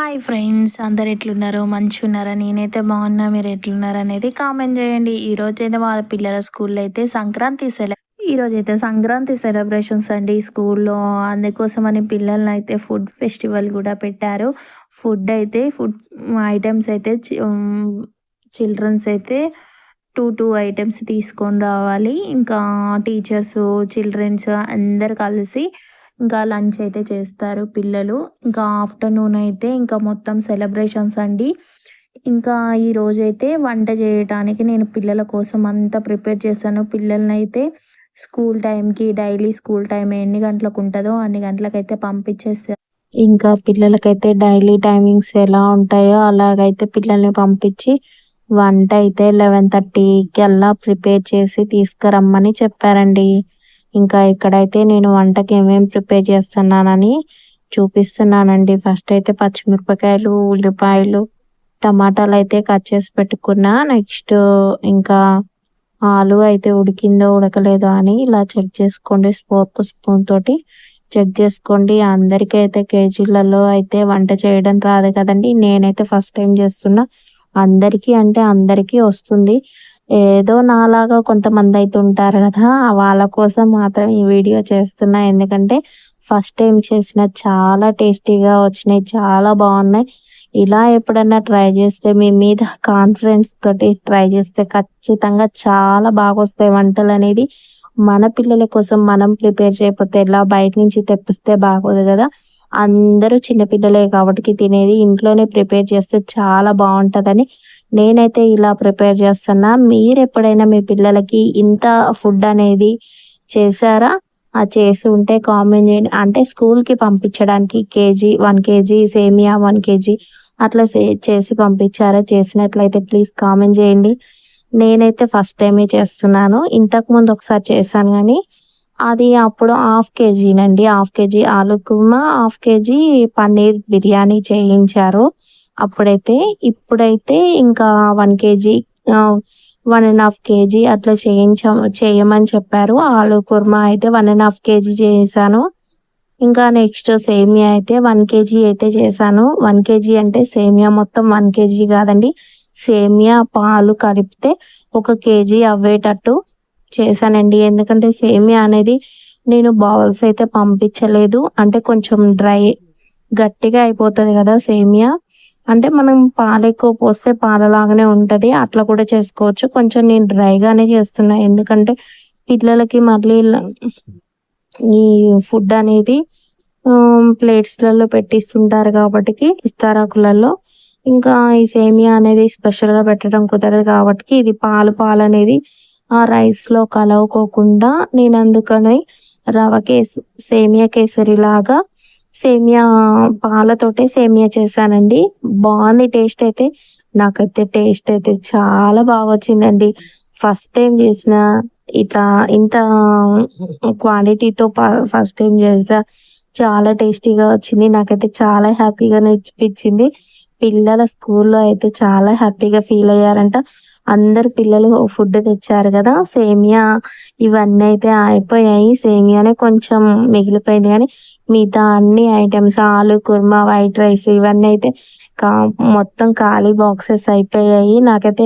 Hi friends అందరు ఎట్లున్నారు? మంచిగా ఉన్నారా నేనైతే బాగున్నా. మీరు ఎట్లున్నారు అనేది కామెంట్ చేయండి. ఈ అయితే మా పిల్లల స్కూల్లో అయితే సంక్రాంతి సెల ఈరోజు అయితే సంక్రాంతి సెలబ్రేషన్స్ అండి స్కూల్లో. అందుకోసమని పిల్లల్ని అయితే ఫుడ్ ఫెస్టివల్ కూడా పెట్టారు. ఫుడ్ అయితే ఫుడ్ ఐటమ్స్ అయితే చిల్డ్రన్స్ అయితే టూ టూ ఐటమ్స్ తీసుకొని రావాలి. ఇంకా టీచర్స్ చిల్డ్రన్స్ అందరు కలిసి ఇంకా లంచ్ అయితే చేస్తారు పిల్లలు. ఇంకా ఆఫ్టర్నూన్ అయితే ఇంకా మొత్తం సెలబ్రేషన్స్ అండి. ఇంకా ఈ రోజైతే వంట చేయడానికి నేను పిల్లల కోసం అంతా ప్రిపేర్ చేశాను. పిల్లల్ని అయితే స్కూల్ టైంకి డైలీ స్కూల్ టైం ఎన్ని గంటలకు ఉంటుందో అన్ని గంటలకైతే పంపించేస్తారు ఇంకా పిల్లలకైతే డైలీ టైమింగ్స్ ఎలా ఉంటాయో అలాగైతే పిల్లల్ని పంపించి వంట అయితే లెవెన్ థర్టీకి అలా ప్రిపేర్ చేసి తీసుకురమ్మని చెప్పారండి. ఇంకా ఇక్కడైతే నేను వంటకి ఏమేమి ప్రిపేర్ చేస్తున్నానని చూపిస్తున్నానండి. ఫస్ట్ అయితే పచ్చిమిరపకాయలు ఉల్లిపాయలు టమాటాలు అయితే కట్ చేసి పెట్టుకున్నా. నెక్స్ట్ ఇంకా ఆలు అయితే ఉడికిందో ఉడకలేదో అని ఇలా చెక్ చేసుకోండి. స్పోర్క్ స్పూన్ తోటి చెక్ చేసుకోండి. అందరికీ అయితే కేజీలలో అయితే వంట చేయడం రాదు కదండి. నేనైతే ఫస్ట్ టైం చేస్తున్నా. అందరికీ అంటే అందరికీ వస్తుంది. ఏదో నాలాగా కొంతమంది అయితే ఉంటారు కదా వాళ్ళ కోసం మాత్రం ఈ వీడియో చేస్తున్నా. ఎందుకంటే ఫస్ట్ టైం చేసిన చాలా టేస్టీగా వచ్చినాయి చాలా బాగున్నాయి. ఇలా ఎప్పుడన్నా ట్రై చేస్తే మీ మీద కాన్ఫిడెన్స్ తోటి ట్రై చేస్తే ఖచ్చితంగా చాలా బాగా వస్తాయి వంటలు అనేది. మన పిల్లల కోసం మనం ప్రిపేర్ చేయకపోతే ఎలా బయట నుంచి తెప్పిస్తే బాగోదు కదా. అందరూ చిన్నపిల్లలే కాబట్టి తినేది ఇంట్లోనే ప్రిపేర్ చేస్తే చాలా బాగుంటుందని నేనైతే ఇలా ప్రిపేర్ చేస్తున్నా. మీరు ఎప్పుడైనా మీ పిల్లలకి ఇంత ఫుడ్ అనేది చేశారా? ఆ చేసి ఉంటే కామెంట్ చేయండి. అంటే స్కూల్కి పంపించడానికి కేజీ వన్ కేజీ సేమియా వన్ కేజీ అట్లా చేసి పంపించారా? చేసినట్లయితే ప్లీజ్ కామెంట్ చేయండి. నేనైతే ఫస్ట్ టైమే చేస్తున్నాను. ఇంతకుముందు ఒకసారి చేశాను కానీ అది అప్పుడు హాఫ్ కేజీనండి. హాఫ్ కేజీ ఆలు కుర్మా హాఫ్ కేజీ పన్నీర్ బిర్యానీ చేయించారు. అప్పుడైతే ఇప్పుడైతే ఇంకా one KG one and half KG అట్లా చేయించ చేయమని చెప్పారు. ఆలు కుర్మా అయితే వన్ అండ్ హాఫ్ కేజీ చేశాను. ఇంకా నెక్స్ట్ సేమియా అయితే వన్ కేజీ అయితే చేశాను. వన్ కేజీ అంటే సేమియా మొత్తం వన్ కేజీ కాదండి. సేమియా పాలు కలిపితే ఒక కేజీ అవ్వేటట్టు చేశానండి. ఎందుకంటే సేమియా అనేది నేను బౌల్స్ అయితే పంపించలేదు. అంటే కొంచెం డ్రై గట్టిగా అయిపోతుంది కదా సేమియా. అంటే మనం పాలు ఎక్కువ పోస్తే పాలలాగానే ఉంటుంది. అట్లా కూడా చేసుకోవచ్చు. కొంచెం నేను డ్రైగానే చేస్తున్నా. ఎందుకంటే పిల్లలకి మళ్ళీ ఈ ఫుడ్ అనేది ప్లేట్స్లలో పెట్టిస్తుంటారు కాబట్టి ఇస్తారాకులలో. ఇంకా ఈ సేమియా అనేది స్పెషల్గా పెట్టడం కుదరదు కాబట్టి ఇది పాలు పాలు అనేది ఆ రైస్లో కలవుకోకుండా నేను అందుకని రవ కేస సేమియా కేసరి లాగా సేమియా పాలతోటే సేమియా చేశానండి. బాగుంది టేస్ట్ అయితే. నాకైతే టేస్ట్ అయితే చాలా బాగా వచ్చిందండి. ఫస్ట్ టైం చేసిన ఇట్లా ఇంత క్వాంటిటీతో ఫస్ట్ టైం చేసా. చాలా టేస్టీగా వచ్చింది. నాకైతే చాలా హ్యాపీగా అనిపించింది. పిల్లల స్కూల్లో అయితే చాలా హ్యాపీగా ఫీల్ అయ్యారంట. అందరు పిల్లలు ఫుడ్ తెచ్చారు కదా సేమియా ఇవన్నీ అయితే అయిపోయాయి. సేమియానే కొంచెం మిగిలిపోయింది కానీ మిగతా అన్ని ఐటమ్స్ ఆలు కుర్మా వైట్ రైస్ ఇవన్నీ అయితే కా మొత్తం ఖాళీ బాక్సెస్ అయిపోయాయి. నాకైతే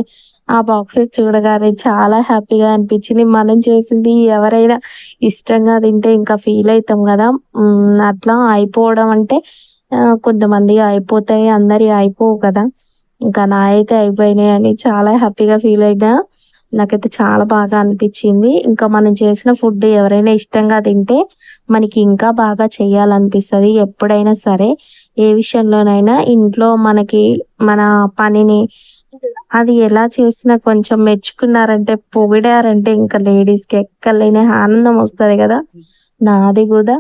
ఆ బాక్సెస్ చూడగానే చాలా హ్యాపీగా అనిపించింది. మనం చేసింది ఎవరైనా ఇష్టంగా తింటే ఇంకా ఫీల్ అవుతాం కదా. అట్లా అయిపోవడం అంటే కొంతమంది అయిపోతాయి అందరి అయిపోవు కదా. ఇంకా నా అయితే అయిపోయినాయి అని చాలా హ్యాపీగా ఫీల్ అయినా. నాకైతే చాలా బాగా అనిపించింది. ఇంకా మనం చేసిన ఫుడ్ ఎవరైనా ఇష్టంగా తింటే మనకి ఇంకా బాగా చేయాలనిపిస్తుంది. ఎప్పుడైనా సరే ఏ విషయంలోనైనా ఇంట్లో మనకి మన పనిని అది ఎలా చేసినా కొంచెం మెచ్చుకున్నారంటే పొగిడారంటే ఇంకా లేడీస్కి ఎక్కలేని ఆనందం వస్తుంది కదా. నాది కూడా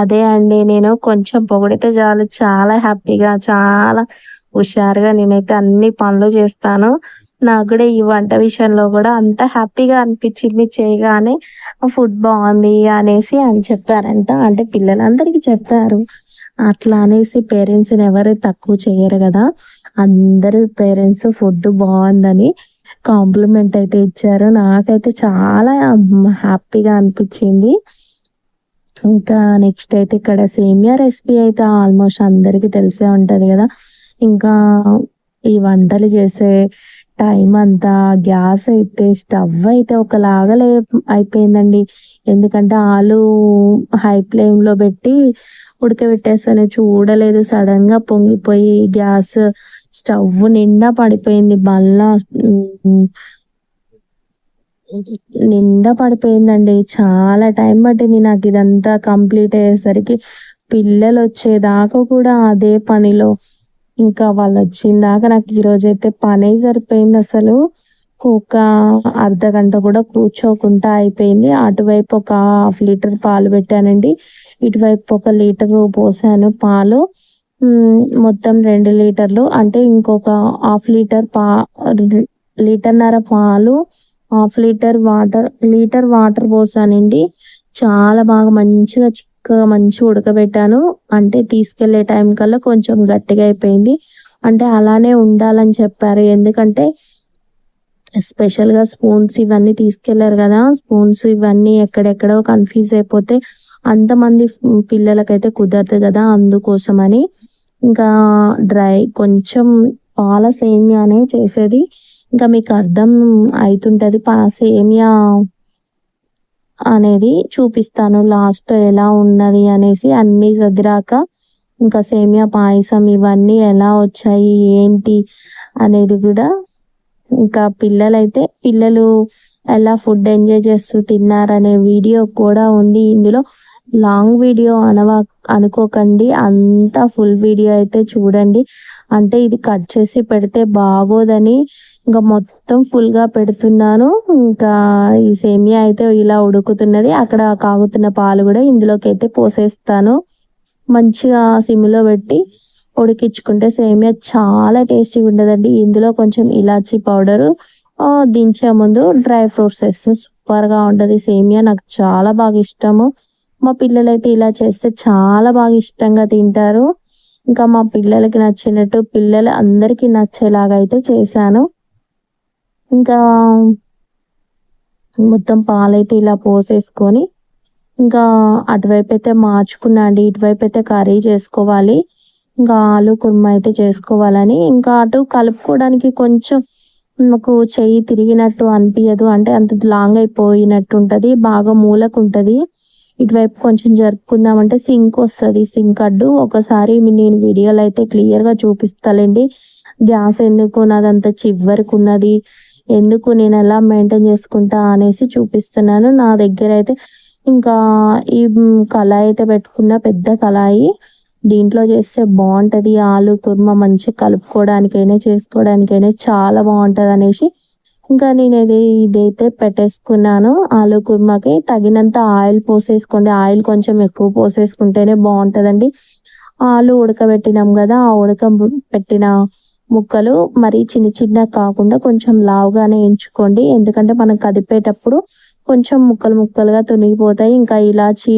అదే అండి. నేను కొంచెం పొగిడితే చాలు. చాలా హ్యాపీగా చాలా హుషారుగా నేనైతే అన్ని పనులు చేస్తాను. నాకు కూడా ఈ వంట విషయంలో కూడా అంత హ్యాపీగా అనిపించింది చేయగానే ఫుడ్ బాగుంది అనేసి అని చెప్పారంట. అంటే పిల్లలందరికీ చెప్పారు. అట్లా అనేసి పేరెంట్స్ని ఎవరు తక్కువ చేయరు కదా. అందరు పేరెంట్స్ ఫుడ్ బాగుందని కాంప్లిమెంట్ అయితే ఇచ్చారు. నాకైతే చాలా హ్యాపీగా అనిపించింది. ఇంకా నెక్స్ట్ అయితే ఇక్కడ సేమియా రెసిపీ అయితే ఆల్మోస్ట్ అందరికీ తెలిసే ఉంటుంది కదా. ఇంకా ఈ వంటలు చేసే టైం అంతా గ్యాస్ అయితే స్టవ్ అయితే ఒకలాగా లే అయిపోయిందండి. ఎందుకంటే ఆలు హై ఫ్లేమ్లో పెట్టి ఉడకబెట్టేసాను చూడలేదు. సడన్గా పొంగిపోయి గ్యాస్ స్టవ్ నిండా పడిపోయింది. మళ్ళా నిండా పడిపోయిందండి. చాలా టైం పట్టింది నాకు ఇదంతా కంప్లీట్ అయ్యేసరికి. పిల్లలు వచ్చేదాకా కూడా అదే పనిలో ఇంకా వాళ్ళు వచ్చిందాక నాకు ఈరోజు అయితే పనే సరిపోయింది అసలు. ఒక అర్ధ గంట కూడా కూర్చోకుండా అయిపోయింది. అటువైపు ఒక హాఫ్ లీటర్ పాలు పెట్టానండి. ఇటువైపు ఒక లీటర్ పోసాను పాలు. మొత్తం రెండు లీటర్లు. అంటే ఇంకొక హాఫ్ లీటర్ పా లీటర్న్నర పాలు half litre water litre water పోసానండి. చాలా బాగా మంచిగా చిక్కగా మంచిగా ఉడకబెట్టాను. అంటే తీసుకెళ్ళే టైం కల్లా కొంచెం గట్టిగా అయిపోయింది. అంటే అలానే ఉండాలని చెప్పారు. ఎందుకంటే స్పెషల్గా స్పూన్స్ ఇవన్నీ తీసుకెళ్ళారు కదా. స్పూన్స్ ఇవన్నీ ఎక్కడెక్కడో కన్ఫ్యూజ్ అయిపోతే అంతమంది పిల్లలకైతే కుదరదు కదా అందుకోసమని. ఇంకా డ్రై కొంచెం పాల సేమియానే చేసేది. ఇంకా మీకు అర్థం అవుతుంటుంది. పా సేమియా అనేది చూపిస్తాను. లాస్ట్ ఎలా ఉన్నది అనేసి అన్నీ చదిరాక ఇంకా సేమియా పాయసం ఇవన్నీ ఎలా వచ్చాయి ఏంటి అనేది కూడా ఇంకా పిల్లలైతే పిల్లలు ఎలా ఫుడ్ ఎంజాయ్ చేస్తూ తిన్నారనే వీడియో కూడా ఉంది. ఇందులో లాంగ్ వీడియో అనవా అనుకోకండి. అంతా ఫుల్ వీడియో అయితే చూడండి. అంటే ఇది కట్ చేసి పెడితే బాగోదని ఇంకా మొత్తం ఫుల్గా పెడుతున్నాను. ఇంకా ఈ సేమియా అయితే ఇలా ఉడుకుతున్నది. అక్కడ కాగుతున్న పాలు కూడా ఇందులోకి అయితే పోసేస్తాను. మంచిగా సిమ్లో పెట్టి ఉడికించుకుంటే సేమియా చాలా టేస్టీగా ఉండదండి. ఇందులో కొంచెం ఇలాచీ పౌడరు దించే ముందు డ్రై ఫ్రూట్స్ వేస్తే సూపర్గా ఉంటుంది. సేమియా నాకు చాలా బాగా ఇష్టము. మా పిల్లలైతే ఇలా చేస్తే చాలా బాగా ఇష్టంగా తింటారు. ఇంకా మా పిల్లలకి నచ్చినట్టు పిల్లలు అందరికీ నచ్చేలాగా అయితే చేశాను. ఇంకా మొత్తం పాలైతే ఇలా పోసేసుకొని ఇంకా అటువైపు అయితే మార్చుకున్నా అండి ఇటువైపు అయితే కర్రీ చేసుకోవాలి. ఇంకా ఆలు కుర్మా అయితే చేసుకోవాలని. ఇంకా అటు కలుపుకోవడానికి కొంచెం మాకు చెయ్యి తిరిగినట్టు అనిపించదు అంటే అంత లాంగ్ అయిపోయినట్టు ఉంటుంది బాగా మూలకు ఉంటుంది ఇటువైపు కొంచెం జరుపుకుందామంటే సింక్ వస్తుంది. సింక్ అడ్డు. ఒకసారి నేను వీడియోలో అయితే క్లియర్గా చూపిస్తాలేండి. గ్యాస్ ఎందుకు నాదంతా చివరికి ఉన్నది ఎందుకు నేను ఎలా మెయింటైన్ చేసుకుంటా అనేసి చూపిస్తున్నాను. నా దగ్గర అయితే ఇంకా ఈ కళాయి అయితే పెట్టుకున్న పెద్ద కళాయి. దీంట్లో చేస్తే బాగుంటుంది. ఆలు కుర్మ మంచిగా కలుపుకోవడానికైనా చేసుకోవడానికైనా చాలా బాగుంటుంది అనేసి ఇంకా నేను ఇది ఇదైతే పెట్టేసుకున్నాను. ఆలు కుర్మాకి తగినంత ఆయిల్ పోసేసుకోండి. ఆయిల్ కొంచెం ఎక్కువ పోసేసుకుంటేనే బాగుంటుందండి. ఆలు ఉడకబెట్టినాం కదా ఆ ఉడక పెట్టిన ముక్కలు మరీ చిన్న చిన్న కాకుండా కొంచెం లావుగానే ఎంచుకోండి. ఎందుకంటే మనం కదిపేటప్పుడు కొంచెం ముక్కలు ముక్కలుగా తొనిగిపోతాయి. ఇంకా ఇలాచి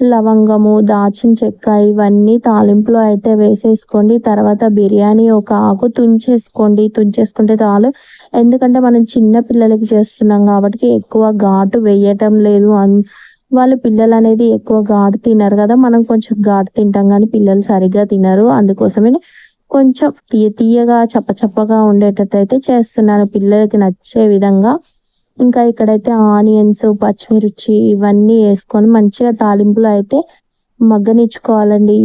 లవంగము దాచిన చెక్క ఇవన్నీ తాలింపులో అయితే వేసేసుకోండి. తర్వాత బిర్యానీ ఒక ఆకు తుంచేసుకోండి. తుంచేసుకుంటే చాలు. ఎందుకంటే మనం చిన్న పిల్లలకి చేస్తున్నాం కాబట్టి ఎక్కువ ఘాటు వేయటం లేదు. అన్ పిల్లలు అనేది ఎక్కువ ఘాటు తినరు కదా. మనం కొంచెం ఘాటు తింటాం కానీ పిల్లలు సరిగ్గా తినరు. అందుకోసమే కొంచెం తీయ తీయగా చప్పచప్పగా ఉండేటట్టు అయితే చేస్తున్నాను. పిల్లలకి నచ్చే విధంగా. ఇంకా ఇక్కడైతే ఆనియన్స్ పచ్చిమిర్చి ఇవన్నీ వేసుకొని మంచిగా తాలింపులో అయితే మగ్గనిచ్చుకోవాలండి.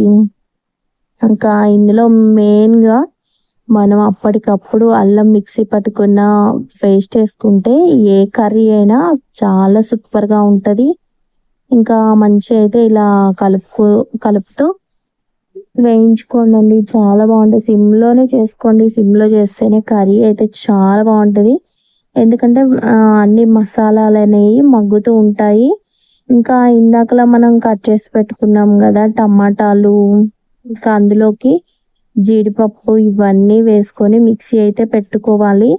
ఇంకా ఇందులో మెయిన్గా మనం అప్పటికప్పుడు అల్లం మిక్సీ పట్టుకున్న పేస్ట్ వేసుకుంటే ఏ కర్రీ అయినా చాలా సూపర్గా ఉంటుంది. ఇంకా మంచిగా అయితే ఇలా కలుపుకు కలుపుతూ వేయించుకోండి చాలా బాగుంటుంది సిమ్లోనే చేసుకోండి. సిమ్లో చేస్తేనే కర్రీ అయితే చాలా బాగుంటుంది. ఎందుకంటే అన్ని మసాలాలు అనేవి మగ్గుతూ ఉంటాయి. ఇంకా ఇందాకలా మనం కట్ చేసి పెట్టుకున్నాం కదా టమాటాలు ఇంకా అందులోకి జీడిపప్పు ఇవన్నీ వేసుకొని మిక్సీ అయితే పెట్టుకోవాలి.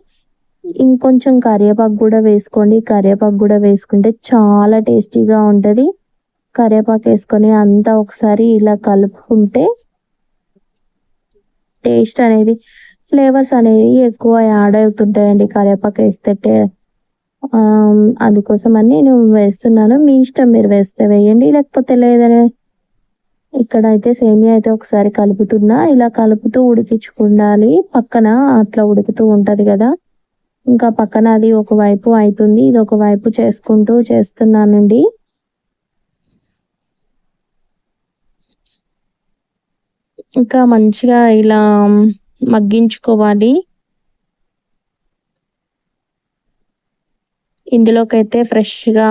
ఇంకొంచెం కరివేపాకు కూడా వేసుకోండి. కరివేపాకు కూడా వేసుకుంటే చాలా టేస్టీగా ఉంటుంది. కరివేపాకు వేసుకొని అంతా ఒకసారి ఇలా కలుపుకుంటే టేస్ట్ అనేది ఫ్లేవర్స్ అనేవి ఎక్కువ యాడ్ అవుతుంటాయండి. కరివేపాకు వేస్తే అందుకోసం అని నేను వేస్తున్నాను. మీ ఇష్టం మీరు వేస్తే వేయండి. లేకపోతే లేదని ఇక్కడ అయితే సేమియా అయితే ఒకసారి కలుపుతున్నా. ఇలా కలుపుతూ ఉడికించుకుండాలి. పక్కన అట్లా ఉడుకుతూ ఉంటుంది కదా. ఇంకా పక్కన అది ఒకవైపు అవుతుంది ఇది ఒకవైపు చేసుకుంటూ చేస్తున్నానండి. ఇంకా మంచిగా ఇలా మగ్గించుకోవాలి. ఇందులోకైతే ఫ్రెష్గా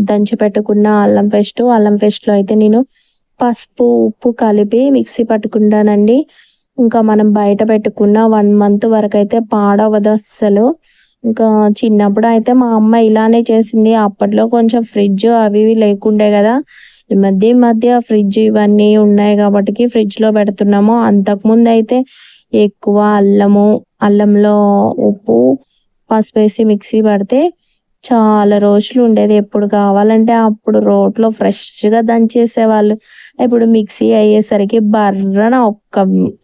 దంచి పెట్టుకున్న అల్లం పేస్ట్. అల్లం పేస్ట్లో అయితే నేను పసుపు ఉప్పు కలిపి మిక్సీ పట్టుకుంటానండి. ఇంకా మనం బయట పెట్టుకున్న వన్ మంత్ వరకు అయితే పాడవదు అస్సలు. ఇంకా చిన్నప్పుడు అయితే మా అమ్మ ఇలానే చేసింది. అప్పట్లో కొంచెం ఫ్రిడ్జ్ అవి ఇవి లేకుండే కదా. మధ్య ఈ మధ్య ఫ్రిడ్జ్ ఇవన్నీ ఉన్నాయి కాబట్టి ఫ్రిడ్జ్లో పెడుతున్నాము. అంతకుముందు అయితే ఎక్కువ అల్లము అల్లంలో ఉప్పు పసుపు వేసి మిక్సీ పడితే చాలా రోజులు ఉండేది. ఎప్పుడు కావాలంటే అప్పుడు రోట్లో ఫ్రెష్గా దంచేసేవాళ్ళు. ఇప్పుడు మిక్సీ అయ్యేసరికి బర్రన ఒక్క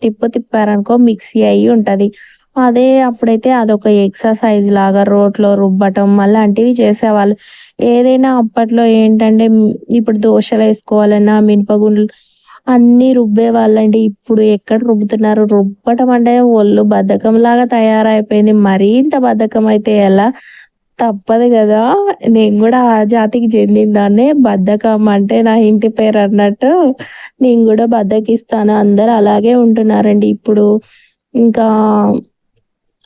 తిప్పు తిప్పారనుకో మిక్సీ అయ్యి ఉంటుంది. అదే అప్పుడైతే అదొక ఎక్సర్సైజ్ లాగా రోట్లో రుబ్బటం అలాంటివి చేసేవాళ్ళు. ఏదైనా అప్పట్లో ఏంటంటే ఇప్పుడు దోశలు వేసుకోవాలన్నా మినపగుండ్లు అన్నీ రుబ్బే వాళ్ళండి. ఇప్పుడు ఎక్కడ రుబ్బుతున్నారు? రుబ్బటం అంటే ఒళ్ళు బద్ధకం లాగా తయారైపోయింది మరింత బద్ధకం అయితే ఎలా? తప్పదు కదా. నేను కూడా ఆ జాతికి చెందిన దాన్నే బద్ధకం అంటే నా ఇంటి పేరు అన్నట్టు నేను కూడా బద్దకిస్తాను. అందరూ అలాగే ఉంటున్నారండి. ఇప్పుడు ఇంకా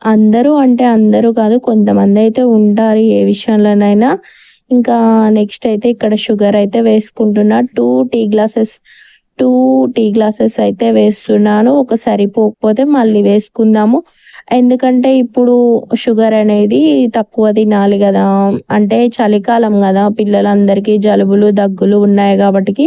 అందరూ అంటే అందరూ కాదు కొంతమంది అయితే ఉంటారు ఏ విషయంలోనైనా. ఇంకా నెక్స్ట్ అయితే ఇక్కడ షుగర్ అయితే వేసుకుంటున్నా. Two tea glasses two tea glasses అయితే వేస్తున్నాను. ఒక సరిపోకపోతే మళ్ళీ వేసుకుందాము. ఎందుకంటే ఇప్పుడు షుగర్ అనేది తక్కువ తినాలి కదా. అంటే చలికాలం కదా. పిల్లలందరికీ జలుబులు దగ్గులు ఉన్నాయి కాబట్టి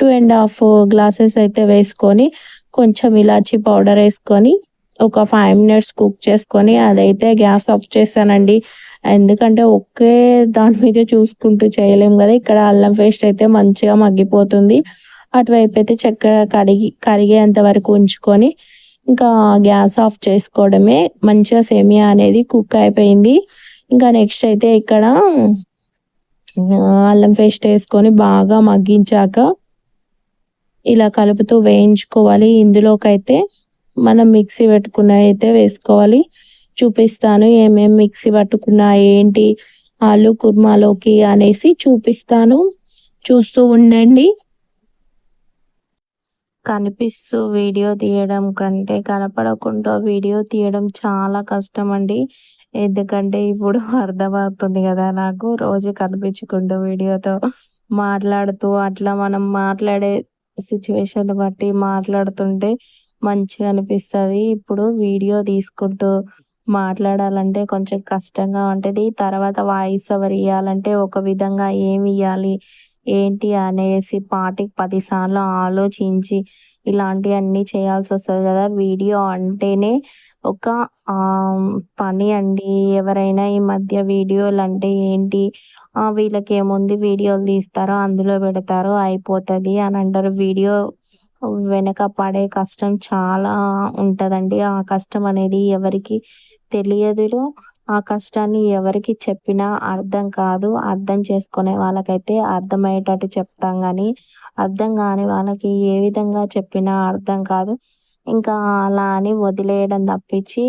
టూ అండ్ హాఫ్ గ్లాసెస్ అయితే వేసుకొని కొంచెం ఇలాచి పౌడర్ వేసుకొని ఒక ఫైవ్ మినిట్స్ కుక్ చేసుకొని అదైతే గ్యాస్ ఆఫ్ చేశానండి. ఎందుకంటే ఒకే దాని మీద చూసుకుంటూ చేయలేము కదా. ఇక్కడ అల్లం పేస్ట్ అయితే మంచిగా మగ్గిపోతుంది. అటువైపు అయితే చక్కెర కడిగి కరిగేంత వరకు ఉంచుకొని ఇంకా గ్యాస్ ఆఫ్ చేసుకోవడమే. మంచిగా సేమియా అనేది కుక్ అయిపోయింది. ఇంకా నెక్స్ట్ అయితే ఇక్కడ అల్లం పేస్ట్ వేసుకొని బాగా మగ్గించాక ఇలా కలుపుతూ వేయించుకోవాలి. ఇందులోకైతే మనం మిక్సీ పెట్టుకున్న అయితే వేసుకోవాలి. చూపిస్తాను. ఏమేమి మిక్సీ పట్టుకున్నా ఏంటి ఆలు కుర్మాలోకి అనేసి చూపిస్తాను. చూస్తూ ఉండండి. కనిపిస్తూ వీడియో తీయడం కంటే కనపడకుండా వీడియో తీయడం చాలా కష్టం అండి ఎందుకంటే ఇప్పుడు అర్థమవుతుంది కదా నాకు రోజు కనిపించుకుంటూ వీడియోతో మాట్లాడుతూ అట్లా మనం మాట్లాడే సిచ్యువేషన్ బట్టి మాట్లాడుతుంటే మంచిగా అనిపిస్తుంది. ఇప్పుడు వీడియో తీసుకుంటూ మాట్లాడాలంటే కొంచెం కష్టంగా ఉంటుంది. తర్వాత వాయిస్ ఓవర్ ఇవ్వాలంటే ఒక విధంగా ఏమి ఇవ్వాలి ఏంటి అనేసి పాటికి పదిసార్లు ఆలోచించి ఇలాంటివన్నీ చేయాల్సి వస్తుంది కదా. వీడియో అంటేనే ఒక పని అండి. ఎవరైనా ఈ మధ్య వీడియోలు అంటే ఏంటి? వీళ్ళకి ఏముంది? వీడియోలు తీస్తారో అందులో పెడతారో అయిపోతుంది అని అంటారు. వీడియో వెనక పడే కష్టం చాలా ఉంటుందండి. ఆ కష్టం అనేది ఎవరికి తెలియదులో. ఆ కష్టాన్ని ఎవరికి చెప్పినా అర్థం కాదు. అర్థం చేసుకునే వాళ్ళకైతే అర్థమయ్యేటట్టు చెప్తాం కానీ అర్థం కాని వాళ్ళకి ఏ విధంగా చెప్పినా అర్థం కాదు. ఇంకా అలా అని వదిలేయడం తప్పించి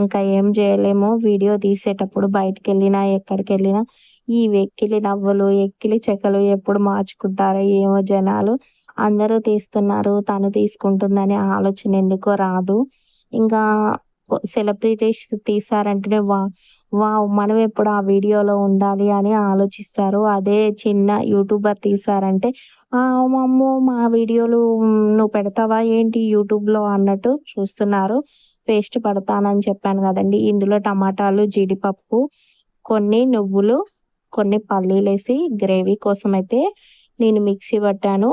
ఇంకా ఏం చేయలేము. వీడియో తీసేటప్పుడు బయటకు వెళ్ళినా ఎక్కడికి వెళ్ళినా ఈ వెక్కిలి నవ్వులు ఎక్కిలి చెక్కలు ఎప్పుడు మార్చుకుంటారో ఏమో జనాలు. అందరూ తీస్తున్నారు. తను తీసుకుంటుందనే ఆలోచన ఎందుకో రాదు. ఇంకా సెలబ్రిటీస్ తీసారంటేనే వా వావ్ మనం ఎప్పుడు ఆ వీడియోలో ఉండాలి అని ఆలోచిస్తారు. అదే చిన్న యూట్యూబర్ తీసారంటే అమ్మో మా వీడియోలు నువ్వు పెడతావా ఏంటి యూట్యూబ్లో? అన్నట్టు చూస్తున్నారు. పేస్ట్ పడతానని చెప్పాను కదండి. ఇందులో టమాటాలు జీడిపప్పు కొన్ని నువ్వులు కొన్ని పల్లీలు వేసి గ్రేవీ కోసం అయితే నేను మిక్సీ పట్టాను.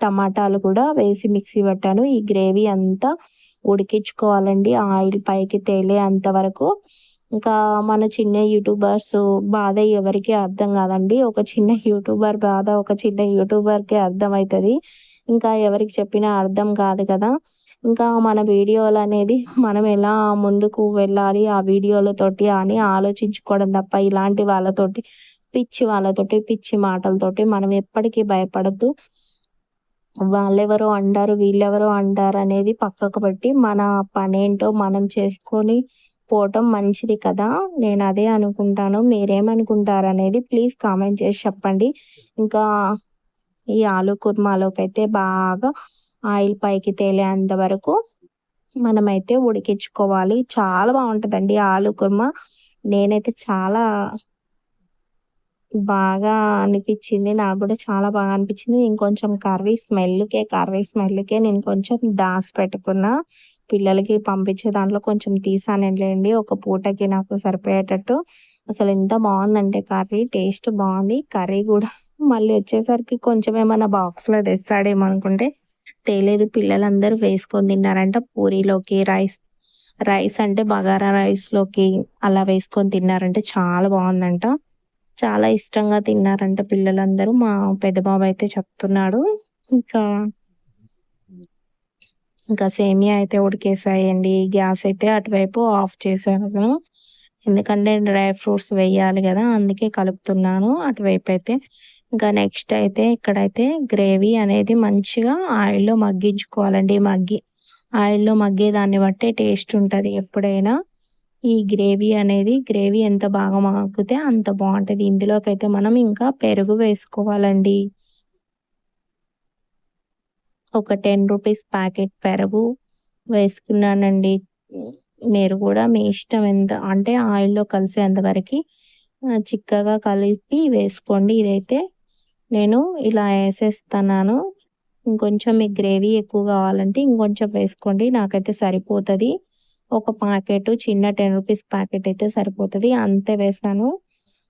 టమాటాలు కూడా వేసి మిక్సీ పట్టాను. ఈ గ్రేవీ అంతా ఉడికించుకోవాలండి. ఆయిల్ పైకి తేలే అంతవరకు ఇంకా మన చిన్న యూట్యూబర్స్ బాధ ఎవరికి అర్థం కాదండి. ఒక చిన్న యూట్యూబర్ బాధ ఒక చిన్న యూట్యూబర్కి అర్థమవుతుంది ఇంకా ఎవరికి చెప్పినా అర్థం కాదు కదా. ఇంకా మన వీడియోలు అనేది మనం ఎలా ముందుకు వెళ్ళాలి ఆ వీడియోలతోటి అని ఆలోచించుకోవడం తప్ప ఇలాంటి వాళ్ళతోటి పిచ్చి వాళ్ళతోటి పిచ్చి మాటలతోటి మనం ఎప్పటికీ భయపడద్దు. వాళ్ళెవరో అంటారు వీళ్ళెవరో అంటారు అనేది పక్కకు పెట్టి మన పనేంటో మనం చేసుకొని పోవటం మంచిది కదా. నేను అదే అనుకుంటాను. మీరేమనుకుంటారు అనేది ప్లీజ్ కామెంట్ చేసి చెప్పండి. ఇంకా ఈ ఆలు కుర్మాలోకి అయితే బాగా ఆయిల్ పైకి తేలేంత వరకు మనమైతే ఉడికించుకోవాలి. చాలా బాగుంటుందండి ఆలు కుర్మా. నేనైతే చాలా బాగా అనిపించింది. నాకు కూడా చాలా బాగా అనిపించింది. ఇంకొంచెం కర్రీ స్మెల్కే కర్రీ స్మెల్కే నేను కొంచెం దాసి పెట్టుకున్న. పిల్లలకి పంపించే దాంట్లో కొంచెం తీసానండి ఒక పూటకి నాకు సరిపోయేటట్టు. అసలు ఎంత బాగుందంటే కర్రీ. టేస్ట్ బాగుంది. కర్రీ కూడా మళ్ళీ వచ్చేసరికి కొంచెం ఏమైనా బాక్స్లో తెస్తాడేమో అనుకుంటే తేలేదు. పిల్లలందరూ వేసుకొని తిన్నారంట. పూరీలోకి రైస్ రైస్ అంటే బగారా రైస్లోకి అలా వేసుకొని తిన్నారంటే చాలా బాగుందంట. చాలా ఇష్టంగా తిన్నారంట పిల్లలందరూ. మా పెద్ద బాబు అయితే చెప్తున్నాడు. ఇంకా ఇంకా సేమియా అయితే ఉడికేసాయండి. గ్యాస్ అయితే అటువైపు ఆఫ్ చేశాను ఎందుకంటే డ్రై ఫ్రూట్స్ వేయాలి కదా అందుకే కలుపుతున్నాను అటువైపు అయితే. ఇంకా నెక్స్ట్ అయితే ఇక్కడైతే గ్రేవీ అనేది మంచిగా ఆయిల్లో మగ్గించుకోవాలండి. మగ్గి ఆయిల్లో మగ్గే దాన్ని బట్టే టేస్ట్ ఉంటుంది ఎప్పుడైనా. ఈ గ్రేవీ అనేది గ్రేవీ ఎంత బాగా మగ్గితే అంత బాగుంటుంది. ఇందులోకైతే మనం ఇంకా పెరుగు వేసుకోవాలండి. ఒక టెన్ రూపీస్ ప్యాకెట్ పెరుగు వేసుకున్నానండి. మీరు కూడా మీ ఇష్టం ఎంత అంటే ఆయిల్లో కలిసేంతవరకు చిక్కగా కలిపి వేసుకోండి. ఇదైతే నేను ఇలా వేసేస్తున్నాను. ఇంకొంచెం మీకు గ్రేవీ ఎక్కువ కావాలంటే ఇంకొంచెం వేసుకోండి. నాకైతే సరిపోతుంది. ఒక ప్యాకెట్ చిన్న టెన్ రూపీస్ ప్యాకెట్ అయితే సరిపోతుంది. అంతే వేసాను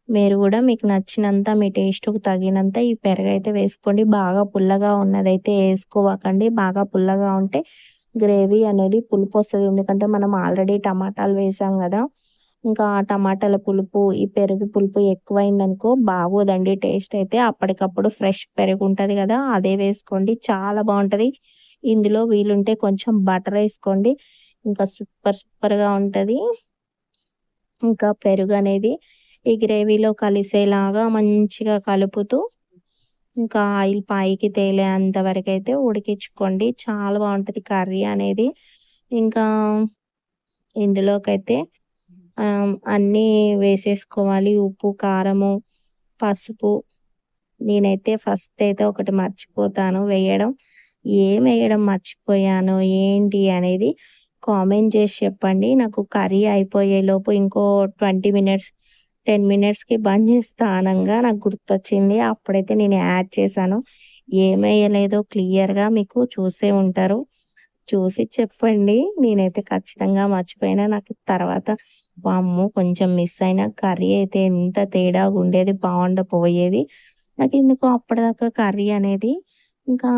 మీరు కూడా మీకు నచ్చినంత మీ టేస్ట్కు తగినంత ఈ పెరుగు అయితే వేసుకోండి. బాగా పుల్లగా ఉన్నదైతే వేసుకోవకండి. బాగా పుల్లగా ఉంటే గ్రేవీ అనేది పులుపు వస్తుంది. ఎందుకంటే మనం ఆల్రెడీ టమాటాలు వేసాం కదా. ఇంకా టమాటాల పులుపు ఈ పెరుగు పులుపు ఎక్కువైందనుకో బాగోదండి టేస్ట్ అయితే. అప్పటికప్పుడు ఫ్రెష్ పెరుగు ఉంటుంది కదా అదే వేసుకోండి. చాలా బాగుంటుంది. ఇందులో వీలుంటే కొంచెం బటర్ వేసుకోండి. ఇంకా సూపర్ సూపర్గా ఉంటుంది. ఇంకా పెరుగు అనేది ఈ గ్రేవీలో కలిసేలాగా మంచిగా కలుపుతూ ఇంకా ఆయిల్ పైకి తేలేంత వరకు అయితే ఉడికించుకోండి. చాలా బాగుంటుంది కర్రీ అనేది. ఇంకా ఇందులోకైతే అన్నీ వేసేసుకోవాలి. ఉప్పు కారము పసుపు. నేనైతే ఫస్ట్ అయితే ఒకటి మర్చిపోతాను. వేయడం ఏం వేయడం మర్చిపోయాను? ఏంటి అనేది కామెంట్ చేసి చెప్పండి. నాకు కర్రీ అయిపోయేలోపు ఇంకో ట్వంటీ మినిట్స్ టెన్ మినిట్స్కి బంద్ చేస్తా అనంగా నాకు గుర్తొచ్చింది. అప్పుడైతే నేను యాడ్ చేశాను. ఏమయ్యలేదో క్లియర్గా మీకు చూసే ఉంటారు. చూసి చెప్పండి. నేనైతే ఖచ్చితంగా మర్చిపోయినా. నాకు తర్వాత వామ్ము కొంచెం మిస్ అయిన కర్రీ అయితే ఎంత తేడా ఉండేది బాగుండపోయేది. నాకు ఎందుకు అప్పటిదాకా కర్రీ అనేది ఇంకా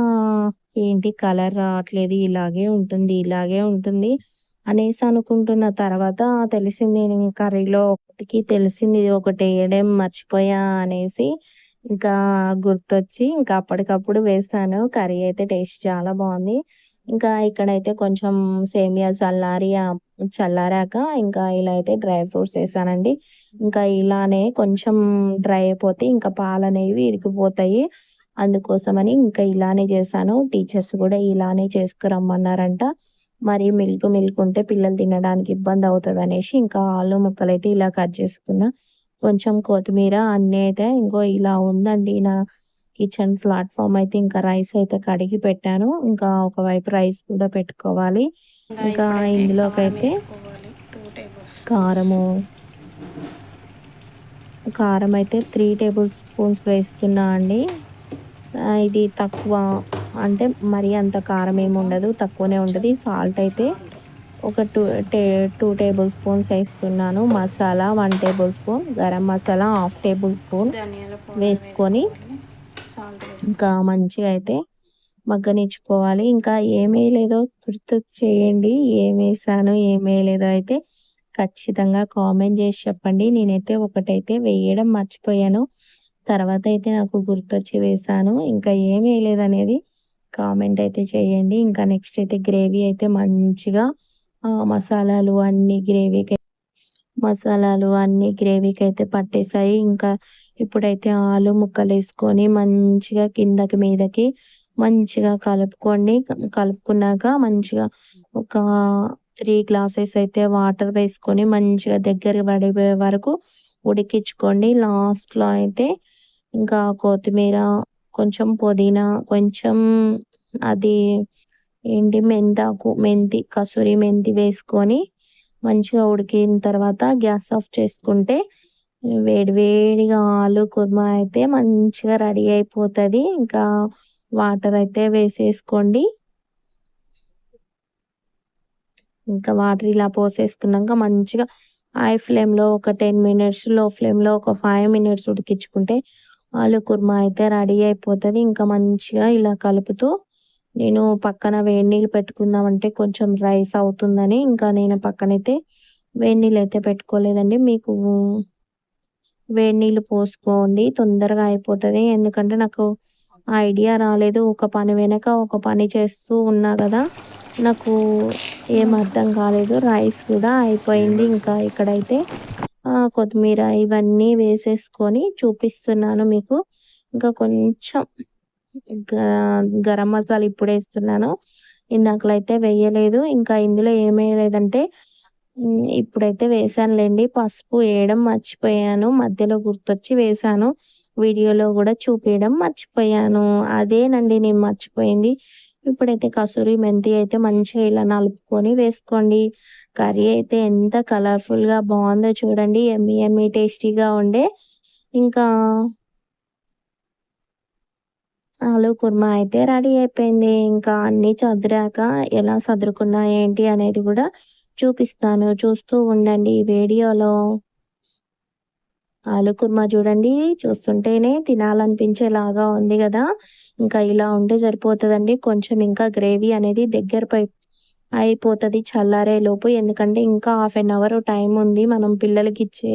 ఏంటి కలర్ రావట్లేదు ఇలాగే ఉంటుంది ఇలాగే ఉంటుంది అనేసి అనుకుంటున్న తర్వాత తెలిసింది నేను కర్రీలో ఒకటికి తెలిసింది ఒకటి వేయడం మర్చిపోయా అనేసి ఇంకా గుర్తొచ్చి ఇంకా అప్పటికప్పుడు వేసాను. కర్రీ అయితే టేస్ట్ చాలా బాగుంది. ఇంకా ఇక్కడైతే కొంచెం సేమియా చల్లారి చల్లారాక ఇంకా ఇలా అయితే డ్రై ఫ్రూట్స్ వేసానండి. ఇంకా ఇలానే కొంచెం డ్రై అయిపోతే ఇంకా పాలు అనేవి ఇరిగిపోతాయి. అందుకోసమని ఇంకా ఇలానే చేశాను. టీచర్స్ కూడా ఇలానే చేసుకురమ్మన్నారంట. మరి మిల్క్ మిల్క్ ఉంటే పిల్లలు తినడానికి ఇబ్బంది అవుతుంది అనేసి ఇంకా ఆలు ముక్కలు అయితే ఇలా కట్ చేసుకున్నా. కొంచెం కొత్తిమీర అన్నీ అయితే ఇంకో ఇలా ఉందండి నా కిచెన్ ప్లాట్ఫామ్ అయితే ఇంకా రైస్ అయితే కడిగి పెట్టాను. ఇంకా ఒకవైపు రైస్ కూడా పెట్టుకోవాలి. ఇంకా ఇందులోకి అయితే కారము కారం అయితే త్రీ టేబుల్ స్పూన్స్ వేస్తున్నా అండి. ఇది తక్కువ అంటే మరీ అంత కారం ఏమి ఉండదు తక్కువనే ఉంటుంది. సాల్ట్ అయితే ఒక టూ టే టూ టేబుల్ స్పూన్స్ వేస్తున్నాను. Masala one tablespoon garam masala half tablespoon వేసుకొని ఇంకా మంచిగా అయితే మగ్గనిచ్చుకోవాలి. ఇంకా ఏమీ లేదో గుర్తు చేయండి. ఏం వేసాను ఏం వేయలేదో అయితే ఖచ్చితంగా కామెంట్ చేసి చెప్పండి. నేనైతే ఒకటైతే వేయడం మర్చిపోయాను. తర్వాత అయితే నాకు గుర్తొచ్చి వేసాను ఇంకా ఏం వేయలేదనేది కామెంట్ అయితే చేయండి. ఇంకా నెక్స్ట్ అయితే గ్రేవీ అయితే మంచిగా మసాలాలు అన్ని గ్రేవీకి మసాలాలు అన్ని గ్రేవీకి అయితే పట్టేసాయి ఇంకా ఇప్పుడైతే ఆలు ముక్కలు వేసుకొని మంచిగా కిందకి మీదకి మంచిగా కలుపుకోండి. కలుపుకున్నాక మంచిగా ఒక త్రీ గ్లాసెస్ అయితే వాటర్ వేసుకొని మంచిగా దగ్గర పడిపోయే వరకు ఉడికించుకోండి. లాస్ట్లో అయితే ఇంకా కొత్తిమీర కొంచెం పుదీనా కొంచెం అది ఏంటి మెంతాకు మెంతి కసూరి మెంతి వేసుకొని మంచిగా ఉడికిన తర్వాత గ్యాస్ ఆఫ్ చేసుకుంటే వేడివేడిగా ఆలు కుర్మా అయితే మంచిగా రెడీ అయిపోతుంది. ఇంకా వాటర్ అయితే వేసేసుకోండి. ఇంకా వాటర్ ఇలా పోసేసుకున్నాక మంచిగా హై ఫ్లేమ్లో ఒక టెన్ మినిట్స్లో ఫ్లేమ్లో ఒక ఫైవ్ మినిట్స్ ఉడికించుకుంటే ఆలు కుర్మా అయితే రెడీ అయిపోతుంది. ఇంకా మంచిగా ఇలా కలుపుతూ నేను పక్కన వేడి నీళ్ళు పెట్టుకుందామంటే కొంచెం రైస్ అవుతుందని ఇంకా నేను పక్కనైతే వేడి నీళ్ళు అయితే పెట్టుకోలేదండి. మీకు వేడి నీళ్ళు పోసుకోండి. తొందరగా అయిపోతుంది. ఎందుకంటే నాకు ఐడియా రాలేదు. ఒక పని వెనక ఒక పని చేస్తూ ఉన్నా కదా నాకు ఏం అర్థం కాలేదు. రైస్ కూడా అయిపోయింది. ఇంకా ఇక్కడైతే కొత్తిమీర ఇవన్నీ వేసేసుకొని చూపిస్తున్నాను మీకు. ఇంకా కొంచెం గరం మసాలా ఇప్పుడు వేస్తున్నాను. ఇందాకలైతే వేయలేదు. ఇంకా ఇందులో ఏమేయలేదంటే ఇప్పుడైతే వేసానులేండి పసుపు వేయడం మర్చిపోయాను. మధ్యలో గుర్తొచ్చి వేసాను వీడియోలో కూడా చూపించడం మర్చిపోయాను. అదేనండి నేను మర్చిపోయింది. ఇప్పుడైతే కసూరి మెంతి అయితే మంచిగా ఇలా నలుపుకొని వేసుకోండి. కర్రీ అయితే ఎంత కలర్ఫుల్గా బాగుందో చూడండి. ఎమ్మి ఎమ్మి టేస్టీగా ఉండే. ఇంకా ఆలు కుర్మా అయితే రెడీ అయిపోయింది. ఇంకా అన్నీ చదిరాక ఎలా చదురుకున్నా ఏంటి అనేది కూడా చూపిస్తాను. చూస్తూ ఉండండి ఈ వీడియోలో. ఆలు కుర్మా చూడండి. చూస్తుంటేనే తినాలనిపించేలాగా ఉంది కదా. ఇంకా ఇలా ఉంటే సరిపోతుందండి. కొంచెం ఇంకా గ్రేవీ అనేది దగ్గరపై అయిపోతుంది చల్లారే లోపు. ఎందుకంటే ఇంకా హాఫ్ అన్ అవర్ టైం ఉంది. మనం పిల్లలకి ఇచ్చే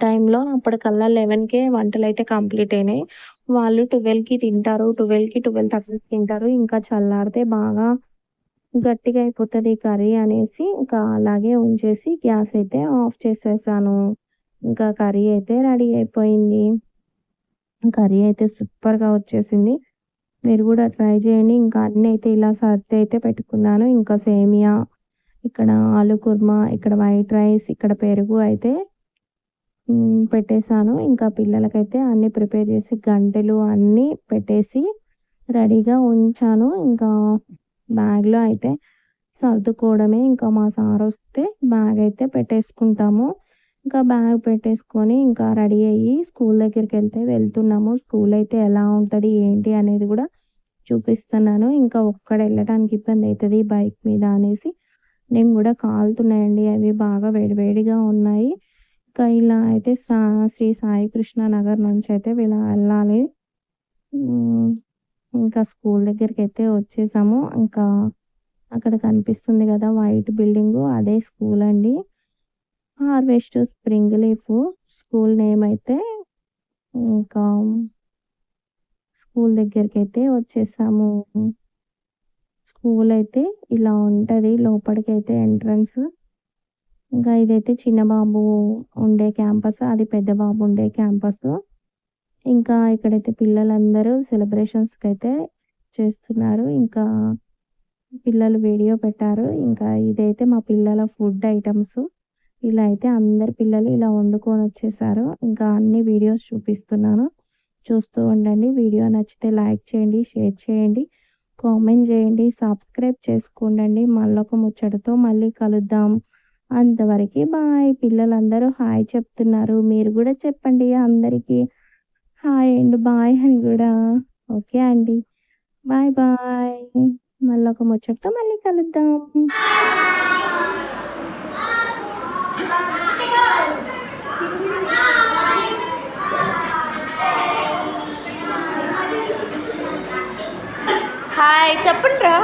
టైంలో అప్పటికల్లా లెవెన్కే వంటలు అయితే కంప్లీట్ అయినాయి. వాళ్ళు ట్వెల్వ్కి తింటారు. ట్వెల్వ్కి ట్వెల్వ్ థర్టీకి తింటారు. ఇంకా చల్లారితే బాగా గట్టిగా అయిపోతుంది కర్రీ అనేసి ఇంకా అలాగే ఉంచేసి గ్యాస్ అయితే ఆఫ్ చేసేసాను. ఇంకా కర్రీ అయితే రెడీ అయిపోయింది. కర్రీ అయితే సూపర్గా వచ్చేసింది. మీరు కూడా ట్రై చేయండి. ఇంకా అన్నీ అయితే ఇలా సర్ది అయితే పెట్టుకున్నాను. ఇంకా సేమియా ఇక్కడ ఆలు కుర్మా ఇక్కడ వైట్ రైస్ ఇక్కడ పెరుగు అయితే పెట్టేశాను. ఇంకా పిల్లలకైతే అన్నీ ప్రిపేర్ చేసి గంటలు అన్నీ పెట్టేసి రెడీగా ఉంచాను. ఇంకా బ్యాగ్లో అయితే సర్దుకోవడమే. ఇంకా మా సార్ వస్తే బ్యాగ్ అయితే పెట్టేసుకుంటాము. ఇంకా బ్యాగ్ పెట్టేసుకొని ఇంకా రెడీ అయ్యి స్కూల్ దగ్గరికి వెళ్తే వెళ్తున్నాము. స్కూల్ అయితే ఎలా ఉంటుంది ఏంటి అనేది కూడా చూపిస్తున్నాను. ఇంకా ఒక్కడ వెళ్ళడానికి ఇబ్బంది అవుతుంది బైక్ మీద అనేసి. నేను కూడా కాలుతున్నాయండి అవి బాగా వేడివేడిగా ఉన్నాయి. ఇంకా ఇలా అయితే శ్రీ సాయి కృష్ణ నగర్ నుంచి అయితే ఇలా వెళ్ళాలి. ఇంకా స్కూల్ దగ్గరికి అయితే వచ్చేసాము. ఇంకా అక్కడ కనిపిస్తుంది కదా వైట్ బిల్డింగ్ అదే స్కూల్ అండి. Harvest spring leaf school name అయితే ఇంకా స్కూల్ దగ్గరికి అయితే వచ్చేసాము. స్కూల్ అయితే ఇలా ఉంటుంది. లోపలికి అయితే ఎంట్రన్స్. ఇంకా ఇదైతే చిన్న బాబు ఉండే క్యాంపస్ అది పెద్ద బాబు ఉండే క్యాంపస్. ఇంకా ఇక్కడైతే పిల్లలందరూ సెలబ్రేషన్స్కి అయితే చేస్తున్నారు. ఇంకా పిల్లలు వీడియో పెట్టారు. ఇంకా ఇదైతే మా పిల్లల ఫుడ్ ఐటమ్స్. ఇలా అయితే అందరు పిల్లలు ఇలా వండుకొని వచ్చేసారు. ఇంకా అన్ని వీడియోస్ చూపిస్తున్నాను. చూస్తూ ఉండండి. వీడియో నచ్చితే లైక్ చేయండి షేర్ చేయండి కామెంట్ చేయండి సబ్స్క్రైబ్ చేసుకోండి మళ్ళొక ముచ్చటతో మళ్ళీ కలుద్దాం. అంతవరకు బాయ్. పిల్లలందరూ హాయ్ చెప్తున్నారు. మీరు కూడా చెప్పండి అందరికీ. హాయ్ అండ్ బాయ్ అని కూడా. ఓకే అండి. Bye bye. మళ్ళొక ఒక ముచ్చటతో మళ్ళీ కలుద్దాం. హాయ్ చెప్పండి రా